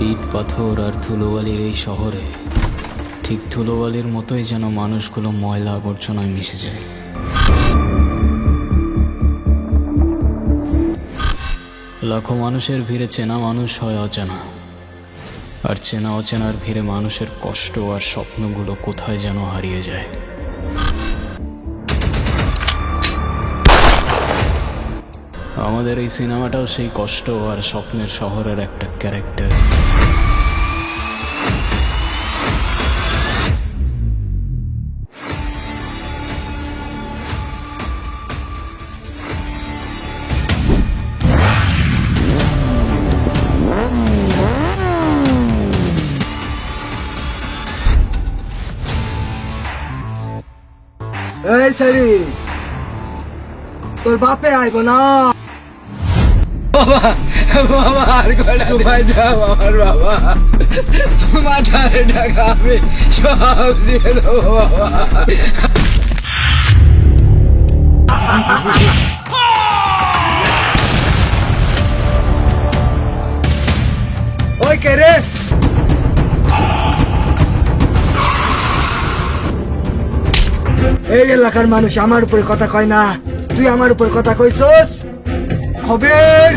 ইট পাথর আর ধুলোবালির এই শহরে ঠিক ধুলোবালির মতোই যেন মানুষগুলো ময়লা আবর্জনায় মিশে যায়। লাখো মানুষের ভিড়ে চেনা মানুষ হয় অচেনা। আর চেনা অচেনার ভিড়ে মানুষের কষ্ট আর স্বপ্নগুলো কোথায় যেন হারিয়ে যায়। আমাদের এই সিনেমাটাও সেই কষ্ট আর স্বপ্নের শহরের একটা ক্যারেক্টার। এই সারি তোর বাপে আইব না। বাবা আর কটা সময় দাও আমার বাবা। তোমার ধারে টাকা আমি সব দিয়ে দেবো বাবা। ওই কে এই এলাকার মানুষ আমার উপরে কথা কয় না। তুই আমার উপর কথা কইছস? খবর?